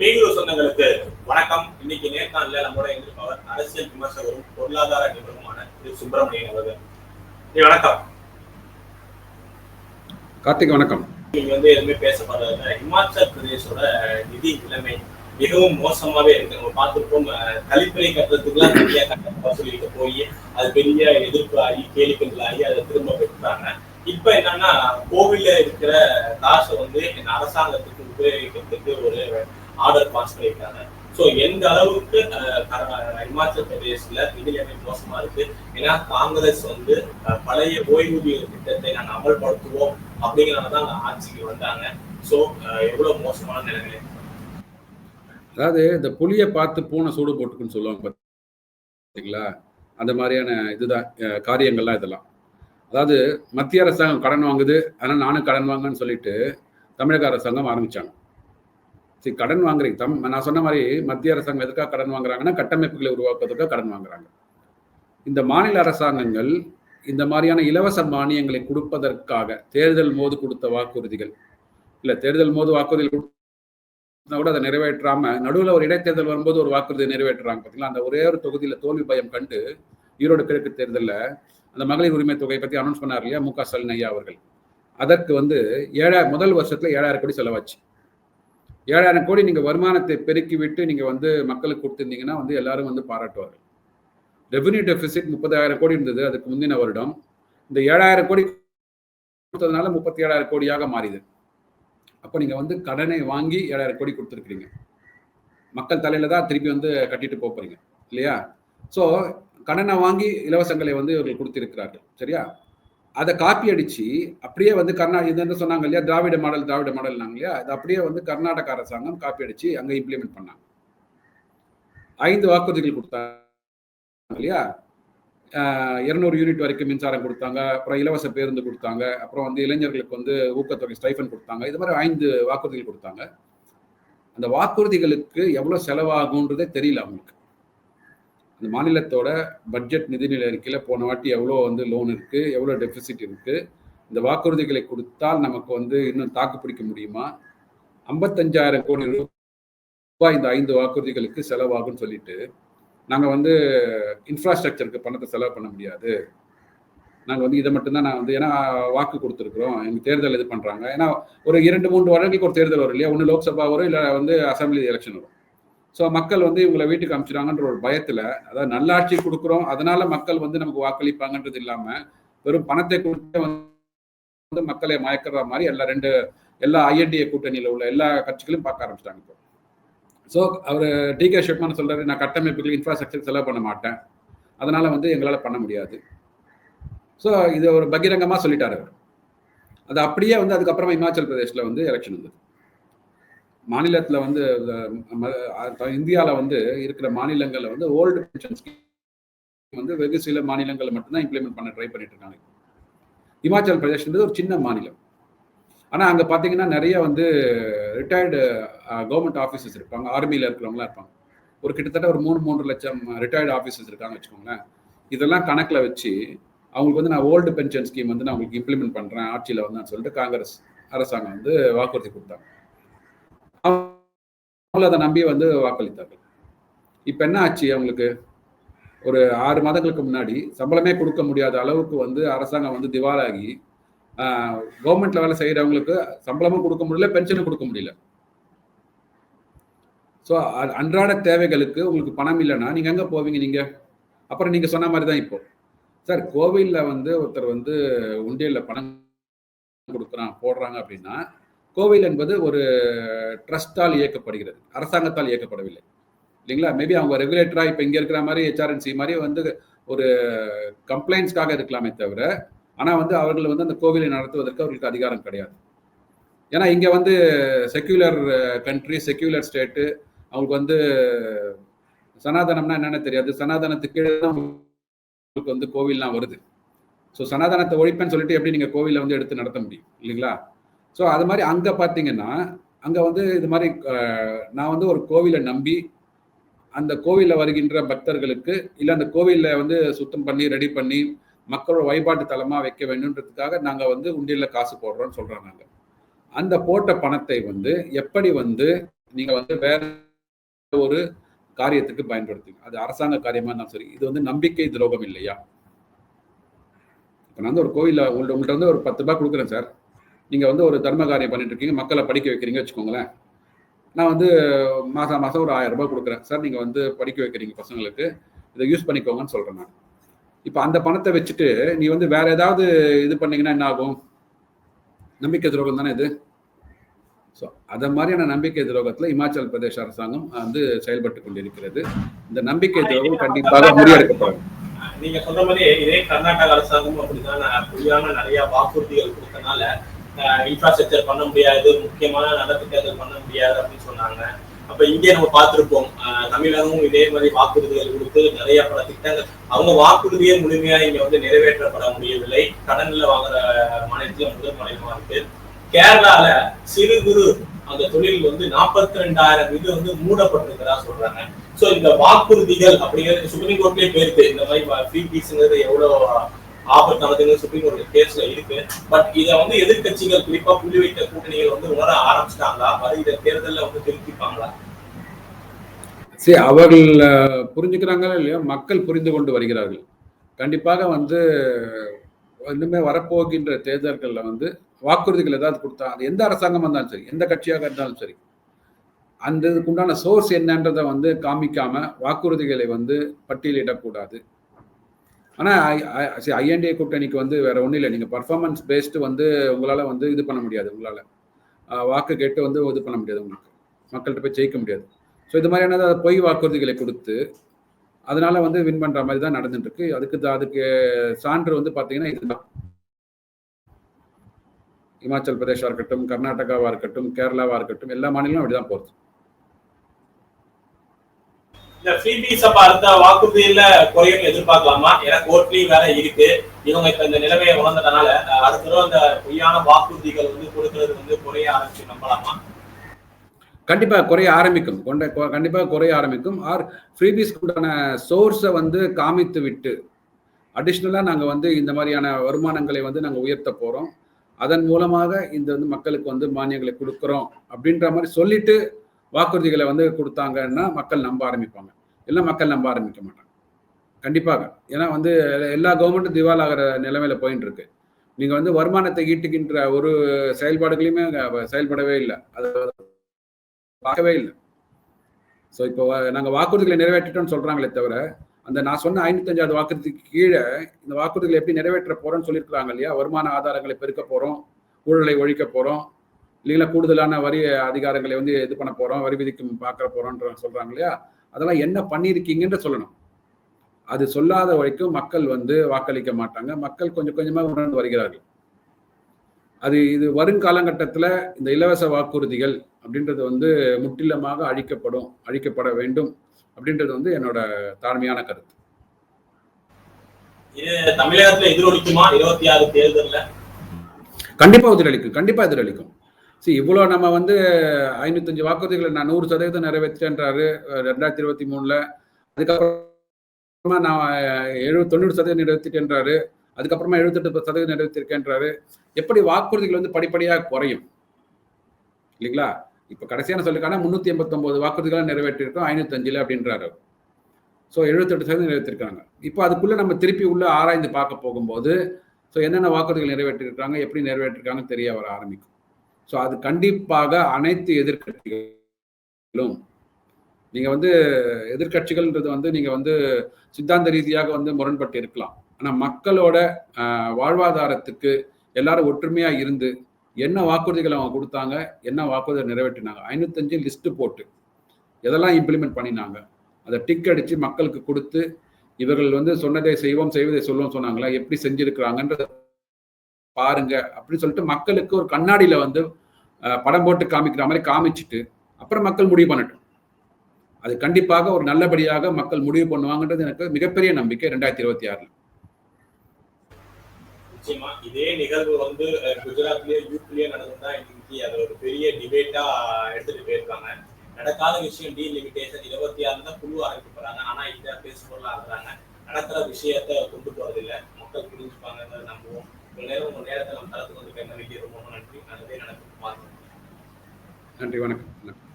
பேகுரு சொந்தங்களுக்கு வணக்கம். இன்னைக்கு நேர்காணல நம்மளோட இருப்பவர் அரசியல் விமர்சகரும் பொருளாதார நிபுணருமான திரு. சுப்பிரமணியன் அவர்கள். வணக்கம். கார்த்திக் வணக்கம். நீங்க வந்து எதுவுமே பேசப்படுறதுல இமாச்சல் பிரதேசோட நிதி நிலைமை மிகவும் மோசமாவே இருக்கு. நம்ம பார்த்திருப்போம் கழிப்பறை கட்டுறதுக்குலாம் நிறைய கட்டணம் வசூலிக்க போய் அது பெரிய எதிர்ப்பு ஆகி கேளிக்கைகள் ஆகி அதை திரும்ப பெற்றாங்க. இப்ப என்னன்னா கோவில்ல இருக்கிற காசை வந்து அரசாங்கத்துக்கு உபயோகிக்கிறதுக்கு ஒரு ஆர்டர் பாஸ் பண்ணியிருக்காங்க. ஸோ எந்த அளவுக்கு இமாச்சல் பிரதேசல நிதி மோசமா இருக்கு? ஏன்னா காங்கிரஸ் வந்து பழைய ஓய்வூதிய திட்டத்தை நாங்கள் அமல்படுத்துவோம் அப்படிங்கிறதான் ஆட்சிக்கு வந்தாங்க. ஸோ எவ்வளவு மோசமான நிலைமை அதாவது இந்த புளியை பார்த்து பூனை சூடு போட்டுக்குன்னு சொல்லுவாங்க பார்த்தீங்களா அந்த மாதிரியான இதுதான் காரியங்கள்லாம் இதெல்லாம். அதாவது மத்திய அரசாங்கம் கடன் வாங்குது ஆனால் நானும் கடன் வாங்கன்னு சொல்லிட்டு தமிழக அரசாங்கம் ஆரம்பிச்சாங்க. சரி கடன் வாங்குறீங்க. தம் நான் சொன்ன மாதிரி மத்திய அரசாங்கம் எதுக்காக கடன் வாங்குறாங்கன்னா கட்டமைப்புகளை உருவாக்குவதற்காக கடன் வாங்குறாங்க. இந்த மாநில அரசாங்கங்கள் இந்த மாதிரியான இலவச மானியங்களை கொடுப்பதற்காக தேர்தல் போது கொடுத்த வாக்குறுதிகள். இல்லை தேர்தல் போது வாக்குறுதிகள் கூட அதை நிறைவேற்றாம நடுவில் ஒரு இடைத்தேர்தல் வரும்போது ஒரு வாக்குறுதியை நிறைவேற்றுறாங்க பார்த்தீங்களா அந்த ஒரே ஒரு தொகுதியில் தோல்வி பயம் கண்டு ஈரோடு கிழக்கு தேர்தலில் அந்த மகளிர் உரிமை தொகையை பற்றி அனௌன்ஸ் பண்ணார் இல்லையா? மு க ஸ்டாலின் ஐயா அவர்கள். அதற்கு வந்து ஏழாயிரம் முதல் வருஷத்துல ஏழாயிரம் கோடி செலவாச்சு. ஏழாயிரம் கோடி நீங்க வருமானத்தை பெருக்கி விட்டு நீங்க வந்து மக்களுக்கு கொடுத்துருந்தீங்கன்னா வந்து எல்லாரும் வந்து பாராட்டுவார்கள். ரெவென்யூ டெபிசிட் முப்பதாயிரம் கோடி இருந்தது அதுக்கு முந்தின வருடம். இந்த ஏழாயிரம் கோடி கொடுத்ததுனால முப்பத்தி ஏழாயிரம் கோடியாக மாறிது அப்போ நீங்கள் வந்து கடனை வாங்கி ஏழாயிரம் கோடி கொடுத்துருக்கீங்க மக்கள் தலையில் தான் திருப்பி வந்து கட்டிட்டு போகிறீங்க இல்லையா? ஸோ கடனை வாங்கி இலவசங்களை வந்து இவர்கள் கொடுத்திருக்கிறார்கள் சரியா? அதை காப்பி அடிச்சு அப்படியே வந்து கர்நா இது வந்து சொன்னாங்க இல்லையா? திராவிட மாடல் திராவிட மாடல்னாங்க இல்லையா? அது அப்படியே வந்து கர்நாடக அரசாங்கம் காப்பி அடிச்சு அங்கே இம்ப்ளிமெண்ட் பண்ணாங்க. ஐந்து வாக்குறுதிகள் கொடுத்தாங்க இல்லையா? இருநூறு யூனிட் வரைக்கும் மின்சாரம் கொடுத்தாங்க அப்புறம் இலவச பேருந்து கொடுத்தாங்க அப்புறம் வந்து இளைஞர்களுக்கு வந்து ஊக்கத்தொகை ஸ்டைஃபன் கொடுத்தாங்க. இது மாதிரி ஐந்து வாக்குறுதிகள் கொடுத்தாங்க. அந்த வாக்குறுதிகளுக்கு எவ்வளோ செலவாகுன்றதே தெரியல அவங்களுக்கு. அந்த மாநிலத்தோட பட்ஜெட் நிதிநிலை அறிக்கையில் போன வாட்டி எவ்வளோ வந்து லோன் இருக்குது எவ்வளோ டெபிசிட் இருக்குது இந்த வாக்குறுதிகளை கொடுத்தால் நமக்கு வந்து இன்னும் தாக்கு பிடிக்க முடியுமா? ஐம்பத்தஞ்சாயிரம் கோடி ரூபாய் இந்த ஐந்து வாக்குறுதிகளுக்கு செலவாகும்னு சொல்லிட்டு நாங்கள் வந்து இன்ஃப்ராஸ்ட்ரக்சருக்கு பணத்தை செலவு பண்ண முடியாது. நாங்கள் வந்து இதை மட்டும்தான் நான் வந்து ஏன்னா வாக்கு கொடுத்துருக்குறோம். எங்கள் தேர்தல் இது பண்ணுறாங்க ஏன்னா ஒரு இரண்டு மூன்று வருடங்களுக்கு ஒரு தேர்தல் வரும் இல்லையா? ஒன்று லோக்சபா வரும் இல்லை வந்து அசம்பிளி எலெக்ஷன் வரும். ஸோ மக்கள் வந்து இவங்களை வீட்டுக்கு அனுப்பிச்சிடாங்கன்ற ஒரு பயத்தில் அதாவது நல்லாட்சி கொடுக்குறோம் அதனால மக்கள் வந்து நமக்கு வாக்களிப்பாங்கன்றது இல்லாமல் வெறும் பணத்தை கொடுத்து வந்து மக்களை மயக்கிற மாதிரி எல்லா ரெண்டு எல்லா ஐஎன்டிஏ கூட்டணியில் உள்ள எல்லா கட்சிகளும் பார்க்க ஆரம்பிச்சிட்டாங்க இப்போ. ஸோ அவர் டி கே ஷெட்மான் சொல்கிறாரு நான் கட்டமைப்புகள் இன்ஃப்ராஸ்ட்ரக்சர் செலவு பண்ண மாட்டேன். அதனால் வந்து எங்களால் பண்ண முடியாது. ஸோ இது ஒரு பகிரங்கமாக சொல்லிட்டார் அவர். அது அப்படியே வந்து அதுக்கப்புறமா இமாச்சல் பிரதேஷில் வந்து எலெக்ஷன் வந்தது. மாநிலத்தில் வந்து இந்தியாவில் வந்து இருக்கிற மாநிலங்களில் வந்து ஓல்டு பென்ஷன் ஸ்கீம் வந்து வெகு சில மாநிலங்களில் மட்டும்தான் இம்ப்ளிமெண்ட் பண்ண ட்ரை பண்ணிட்டு இருக்காங்க. இமாச்சல் பிரதேஷ்ன்றது ஒரு சின்ன மாநிலம். ஆனால் அங்கே பார்த்தீங்கன்னா நிறைய வந்து ரிட்டையர்டு கவர்மெண்ட் ஆஃபீஸர்ஸ் இருப்பாங்க. ஆர்மியில் இருக்கிறவங்களாம் இருப்பாங்க. ஒரு கிட்டத்தட்ட ஒரு மூணு மூன்று லட்சம் ரிட்டையர்டு ஆஃபீஸர்ஸ் இருக்காங்க வச்சுக்கோங்களேன். இதெல்லாம் கணக்கில் வச்சு அவங்களுக்கு வந்து நான் ஓல்டு பென்ஷன் ஸ்கீம் வந்து நான் உங்களுக்கு இம்ப்ளிமெண்ட் பண்ணுறேன் ஆட்சியில் வந்து சொல்லிட்டு காங்கிரஸ் அரசாங்கம் வந்து வாக்குறுதி கொடுத்தாங்க. அவங்கள அதை நம்பி வந்து வாக்களித்தார்கள். இப்போ என்ன ஆச்சு அவங்களுக்கு? ஒரு ஆறு மாதங்களுக்கு முன்னாடி சம்பளமே கொடுக்க முடியாத அளவுக்கு வந்து அரசாங்கம் வந்து திவாலாகி கவர்மெண்ட்ல வேலை செய்யறவங்களுக்கு சம்பளமும் கொடுக்க முடியல பென்ஷனும் கொடுக்க முடியல. ஸோ அன்றாட தேவைகளுக்கு உங்களுக்கு பணம் இல்லைன்னா நீங்க எங்க போவீங்க நீங்க? அப்புறம் நீங்க சொன்ன மாதிரி தான் இப்போ. சார் கோவில்ல வந்து ஒருத்தர் வந்து உண்டியல்ல பணம் கொடுக்குறான் போடுறாங்க அப்படின்னா கோவில் என்பது ஒரு ட்ரஸ்டால் இயக்கப்படுகிறது. அரசாங்கத்தால் இயக்கப்படவில்லை. இல்லைங்களா? மேபி அவங்க ரெகுலேட்டரா இப்போ இங்கே இருக்கிற மாதிரி ஹெச்ஆர்என்சி மாதிரி வந்து ஒரு கம்ப்ளைண்ட்ஸ்க்காக இருக்கலாமே தவிர ஆனால் வந்து அவர்கள் வந்து அந்த கோவிலை நடத்துவதற்கு அவர்களுக்கு அதிகாரம் கிடையாது. ஏன்னா இங்கே வந்து செக்யூலர் கண்ட்ரி செக்யூலர் ஸ்டேட்டு அவங்களுக்கு வந்து சனாதனம்னா என்னென்ன தெரியாது. சனாதனத்துக்கு கீழே உங்களுக்கு வந்து கோவில்லாம் வருது. ஸோ சனாதனத்தை ஒழிப்பேன்னு சொல்லிட்டு எப்படி நீங்கள் கோவிலை வந்து எடுத்து நடத்த முடியும்? இல்லைங்களா? ஸோ அது மாதிரி அங்கே பார்த்தீங்கன்னா அங்கே வந்து இது மாதிரி நான் வந்து ஒரு கோவிலை நம்பி அந்த கோவிலில் வருகின்ற பக்தர்களுக்கு இல்லை அந்த கோவிலில் வந்து சுத்தம் பண்ணி ரெடி பண்ணி மக்களோட வழிபாட்டு தலமாக வைக்க வேண்டும்ன்றதுக்காக நாங்கள் வந்து உண்டியலில் காசு போடுறோம்னு சொல்கிறோம் நாங்கள் அந்த போட்ட பணத்தை வந்து எப்படி வந்து நீங்கள் வந்து வேற ஒரு காரியத்துக்கு பயன்படுத்துங்க அது அரசாங்க காரியமாக இருந்தாலும் சரி இது வந்து நம்பிக்கை துரோகம் இல்லையா? இப்போ நான் வந்து ஒரு கோயிலில் உங்கள்கிட்ட வந்து ஒரு பத்து ரூபாய் கொடுக்குறேன் சார். நீங்கள் வந்து ஒரு தர்ம காரியம் பண்ணிட்டு இருக்கீங்க மக்களை படிக்க வைக்கிறீங்க வச்சுக்கோங்களேன். நான் வந்து மாதம் மாதம் ஒரு ஆயிரம் ரூபாய் கொடுக்குறேன். சார் நீங்கள் வந்து படிக்க வைக்கிறீங்க பசங்களுக்கு. இதை யூஸ் பண்ணிக்கோங்கன்னு சொல்கிறேன் நான். இப்போ அந்த பணத்தை வச்சுட்டு நீ வந்து வேற ஏதாவது இது பண்ணீங்கன்னா என்ன ஆகும்? நம்பிக்கை துரோகம் தானே இது? ஸோ அதை மாதிரியான நம்பிக்கை துரோகத்தில் இமாச்சல் பிரதேச அரசாங்கம் வந்து செயல்பட்டு கொண்டிருக்கிறது. இந்த நம்பிக்கை துரோகம் கண்டிப்பாக முறியடிக்கப்படும் நீங்க சொல்ற மாதிரி இதே கர்நாடக அரசாங்கமும் அப்படிதான். பொய்யான நிறைய வாக்குறுதிகள் கொடுத்தனால இன்ஃப்ராஸ்ட்ரக்சர் பண்ண முடியாது முக்கியமான நலத்திட்டங்கள் பண்ண முடியாது அப்படின்னு சொன்னாங்க. அப்ப இங்கே நம்ம பார்த்திருப்போம். தமிழகமும் இதே மாதிரி வாக்குறுதிகள் கொடுத்து நிறைய பல திட்டங்கள். அவங்க வாக்குறுதியே முழுமையா இங்க வந்து நிறைவேற்றப்பட முடியவில்லை. கடன்ல வாங்குற மாநிலத்துல முதல் மாநிலமா இருக்கு. கேரளால சிறு குறு அந்த தொழில் வந்து நாற்பத்தி ரெண்டாயிரம் இது வந்து மூடப்பட்டிருக்கிறதா சொல்றாங்க. சோ இந்த வாக்குறுதிகள் அப்படிங்கிறது சுப்ரீம் கோர்ட்லயே போயிருக்கு. இந்த மாதிரி ஃப்ரீ பீஸ்ங்கிறது எவ்வளவு ஆபத்தானதுன்னு சுப்ரீம் கோர்ட் கேஸ்ல இருக்கு. பட் இதை வந்து எதிர்க்கட்சிகள் குறிப்பா புள்ளி வைத்த கூட்டணிகள் வந்து உணர ஆரம்பிச்சிட்டாங்களா? அது இதை தேர்தலில் வந்து திருத்திப்பாங்களா? சரி அவர்கள் புரிஞ்சுக்கிறாங்களோ இல்லையோ? மக்கள் புரிந்து கொண்டு வருகிறார்கள். கண்டிப்பாக வந்து இன்னுமே வரப்போகின்ற தேர்தல்களில் வந்து வாக்குறுதிகள் ஏதாவது கொடுத்தா அது எந்த அரசாங்கம் இருந்தாலும் சரி எந்த கட்சியாக இருந்தாலும் சரி அந்த இதுக்குண்டான சோர்ஸ் என்னன்றதை வந்து காமிக்காம வாக்குறுதிகளை வந்து பட்டியலிடக்கூடாது. ஆனால் ஐஎன்டிஏ கூட்டணிக்கு வந்து வேற ஒன்றும் இல்லை. நீங்கள் பர்ஃபார்மன்ஸ் பேஸ்டு வந்து உங்களால் வந்து இது பண்ண முடியாது உங்களால். வாக்கு கேட்டு வந்து இது பண்ண முடியாது உங்களுக்கு. மக்கள்கிட்ட போய் ஜெயிக்க முடியாது. ஸோ இது மாதிரியான அதை பொய் வாக்குறுதிகளை கொடுத்து அதனால வந்து வின் பண்ணுற மாதிரி தான் நடந்துட்டு இருக்கு அதுக்கு தான் அதுக்கு சான்று வந்து பார்த்தீங்கன்னா இதுதான் இமாச்சல் பிரதேஷாக இருக்கட்டும் கர்நாடகாவாக இருக்கட்டும் கேரளாவாக இருக்கட்டும் எல்லா மாநிலங்களும் அப்படிதான் போகுது. இந்த ஃப்ரீ பீஸ் அப்ப வாக்குறுதியில குறையும் எதிர்பார்க்கலாமா? ஏன்னா கோர்ட்லயும் வேற இருக்கு. இவங்க இப்ப இந்த நிலைமையை உணர்ந்ததுனால அஹ், அடுத்த அந்த பொய்யான வாக்குறுதிகள் வந்து கொடுக்கறது வந்து குறைய ஆரம்பிச்சு நம்பலாமா? கண்டிப்பாக குறைய ஆரம்பிக்கும். கொண்ட கண்டிப்பாக குறைய ஆரம்பிக்கும். ஆர் ஃப்ரீபீஸ்க்கு உண்டான சோர்ஸை வந்து காமித்து விட்டு அடிஷ்னலாக நாங்கள் வந்து இந்த மாதிரியான வருமானங்களை வந்து நாங்கள் உயர்த்த போகிறோம் அதன் மூலமாக இந்த வந்து மக்களுக்கு வந்து மானியங்களை கொடுக்குறோம். அப்படின்ற மாதிரி சொல்லிட்டு வாக்குறுதிகளை வந்து கொடுத்தாங்கன்னா மக்கள் நம்ப ஆரம்பிப்பாங்க. இல்லை மக்கள் நம்ப ஆரம்பிக்க மாட்டாங்க. கண்டிப்பாக. ஏன்னா வந்து எல்லா கவர்மெண்ட்டும் திவால் ஆகிற நிலைமையில போயிட்டு இருக்கு நீங்க வந்து வருமானத்தை ஈட்டுகின்ற ஒரு செயல்பாடுகளையுமே செயல்படவே இல்லை. அது பார்க்கவே இல்லை. ஸோ இப்போ நாங்கள் வாக்குறுதிகளை நிறைவேற்றிட்டோம்னு சொல்றாங்களே தவிர அந்த நான் சொன்ன ஐநூத்தஞ்சாவது வாக்குறுதிக்கு கீழே இந்த வாக்குறுதிகளை எப்படி நிறைவேற்ற போறோம்னு சொல்லியிருக்காங்க இல்லையா? வருமான ஆதாரங்களை பெருக்க போறோம் ஊழலை ஒழிக்க போறோம் இல்லைங்களா? கூடுதலான வரி அதிகாரங்களை வந்து இது பண்ண போறோம் வரி விதிக்கும் பார்க்க போறோம்ன்ற சொல்றாங்க இல்லையா? அதெல்லாம் என்ன பண்ணியிருக்கீங்கன்னு சொல்லணும். அது சொல்லாத வரைக்கும் மக்கள் வந்து வாக்களிக்க மாட்டாங்க. மக்கள் கொஞ்சம் கொஞ்சமா உணர்ந்து வருகிறார்கள். அது இது வருங்காலகட்டத்தில் இந்த இலவச வாக்குறுதிகள் அப்படின்றது வந்து முற்றிலுமாக அழிக்கப்படும் அழிக்கப்பட வேண்டும் அப்படின்றது வந்து என்னோட தாழ்மையான கருத்து. தமிழகத்துல எதிரொலிக்குமா? இருபத்தி ஆறு தேர்தல்ல? கண்டிப்பா எதிரொலிக்கும். கண்டிப்பா எதிரொலிக்கும். சரி இவ்வளோ நம்ம வந்து ஐநூத்தஞ்சு வாக்குறுதிகளை நான் நூறு சதவீதம் நிறைவேற்றேன்றாரு ரெண்டாயிரத்தி இருபத்தி மூணுல. அதுக்கப்புறமா நான் எழுபது தொண்ணூறு சதவீதம் நிறைவேற்றிட்டேன்றாரு. அதுக்கப்புறமா எழுபத்தெட்டு சதவீதம் நிறைவேற்றிருக்கேன்றாரு. எப்படி வாக்குறுதிகள் வந்து படிப்படியாக குறையும்? இல்லைங்களா? இப்போ கடைசியான சொல்லிக்கான முந்நூற்றி எண்பத்தொம்போது வாக்குறுதிகளாக நிறைவேற்றிருக்கோம் ஐநூத்தஞ்சில் அப்படின்றாரு. ஸோ எழுபத்தெட்டு சதவீதம் நிறைவேற்றிருக்காங்க. இப்போ அதுக்குள்ளே நம்ம திருப்பி உள்ள ஆராய்ந்து பார்க்க போகும்போது ஸோ என்னென்ன வாக்குறுதிகள் நிறைவேற்றிருக்காங்க எப்படி நிறைவேற்றிருக்காங்கன்னு தெரிய வர ஆரம்பிக்கும். ஸோ அது கண்டிப்பாக அனைத்து எதிர்கட்சிகளும் நீங்க வந்து எதிர்க்கட்சிகள்ன்றது வந்து நீங்க வந்து சித்தாந்த ரீதியாக வந்து முரண்பட்டு இருக்கலாம். ஆனா மக்களோட வாழ்வாதாரத்துக்கு எல்லாரும் ஒற்றுமையா இருந்து என்ன வாக்குறுதிகள் அவங்க கொடுத்தாங்க என்ன வாக்குறுதிகள் நிறைவேற்றினாங்க. ஐநூத்தஞ்சு லிஸ்ட் போட்டு எதெல்லாம் இம்ப்ளிமெண்ட் பண்ணினாங்க. அதை டிக் அடிச்சு மக்களுக்கு கொடுத்து இவர்கள் வந்து சொன்னதை செய்வோம் செய்வதை சொல்லுவோம் சொன்னாங்களா எப்படி செஞ்சிருக்கிறாங்கன்றத பாருங்க அப்படின்னு சொல்லிட்டு மக்களுக்கு ஒரு கண்ணாடியில வந்து படம் போட்டு காமிக்கிற மாதிரி காமிச்சிட்டு அப்புறம் மக்கள் முடிவு பண்ணட்டும். அது கண்டிப்பாக ஒரு நல்லபடியாக மக்கள் முடிவு பண்ணுவாங்கன்றது எனக்கு மிகப்பெரிய நம்பிக்கை ரெண்டாயிரத்தி இருபத்தி ஆறுல. நிச்சயமா. இதே நிகழ்வு வந்து குஜராத்லயே யூபிலயே நடந்ததா இன்னைக்கு அது ஒரு பெரிய டிபேட்டா எடுத்துட்டு போயிருக்காங்க. நடக்காத விஷயம் டீலிமிட்டேஷன் இருபத்தி ஆறு தான் குழு ஆரம்பிக்க போறாங்க. ஆனா இதை பேசுபொருளா ஆகுறாங்க நடக்கிற விஷயத்த கொண்டு போறது இல்லை நன்றி வணக்கம்